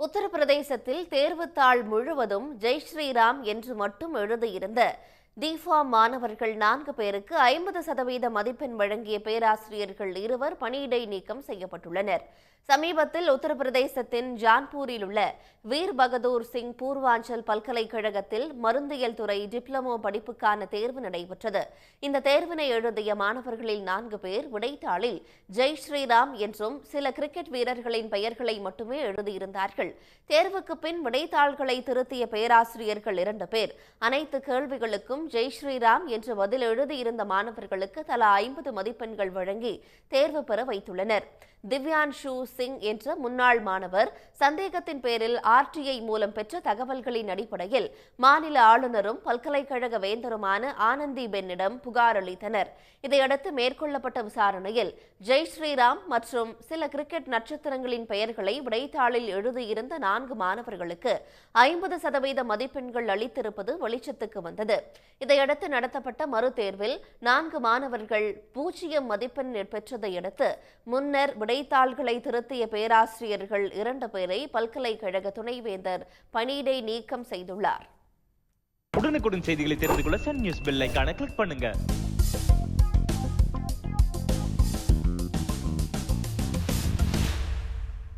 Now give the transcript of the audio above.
உத்தரப்பிரதேசத்தில் தேர்வுத்தாள் முழுவதும் ஜெய் ஸ்ரீராம் என்று மட்டும் எழுதியிருந்த டிஃபார்ம் மாணவர்கள் நான்கு பேருக்கு ஐம்பது சதவீத மதிப்பெண் வழங்கிய பேராசிரியர்கள் இருவர் பணியிடை நீக்கம் செய்யப்பட்டுள்ளனர். சமீபத்தில் உத்தரப்பிரதேசத்தின் ஜான்பூரில் உள்ள வீர் பகதூர் சிங் பூர்வாஞ்சல் பல்கலைக்கழகத்தில் மருந்தியல் துறை டிப்ளமோ படிப்புக்கான தேர்வு நடைபெற்றது. இந்த தேர்வினை எழுதிய மாணவர்களில் நான்கு பேர் விடைத்தாளில் ஜெய் ஸ்ரீராம் என்றும் சில கிரிக்கெட் வீரர்களின் பெயர்களை மட்டுமே எழுதியிருந்தார்கள். தேர்வுக்கு பின் விடைத்தாள்களை திருத்திய பேராசிரியர்கள் இரண்டு பேர். அனைத்து கேள்விகளுக்கும் ஜெய் ஸ்ரீராம் என்று பதில் எழுதியிருந்த மாணவர்களுக்கு தலா ஐம்பது மதிப்பெண்கள் வழங்கி தேர்வு பெற வைத்துள்ளனர். திவ்யான்ஷு சிங் என்ற முன்னாள் மாணவர் சந்தேகத்தின் பேரில் ஆர்டிஐ மூலம் பெற்ற தகவல்களின் அடிப்படையில் மாநில ஆளுநரும் பல்கலைக்கழக வேந்தருமான ஆனந்தி பென்னிடம் புகார் அளித்தனர். இதையடுத்து மேற்கொள்ளப்பட்ட விசாரணையில் ஜெய் ஸ்ரீராம் மற்றும் சில கிரிக்கெட் நட்சத்திரங்களின் பெயர்களை விடைத்தாளில் எழுதியிருந்த நான்கு மாணவர்களுக்கு ஐம்பது சதவீத மதிப்பெண்கள் அளித்திருப்பது வெளிச்சத்துக்கு வந்தது. இதையடுத்து நடத்தப்பட்ட மறுதேர்வில் நான்கு மாணவர்கள் பூஜ்ஜியம் மதிப்பெண் பெற்றதை அடுத்து முன்னர் விடைத்தாள்களை திருத்திய பேராசிரியர்கள் இரண்டு பேரை பல்கலைக்கழக துணைவேந்தர் பணியிடை நீக்கம் செய்துள்ளார். உடனுக்குடன் செய்திகளை தெரிந்து கொள்ள சன் நியூஸ் பெல் கிளிக் பண்ணுங்க.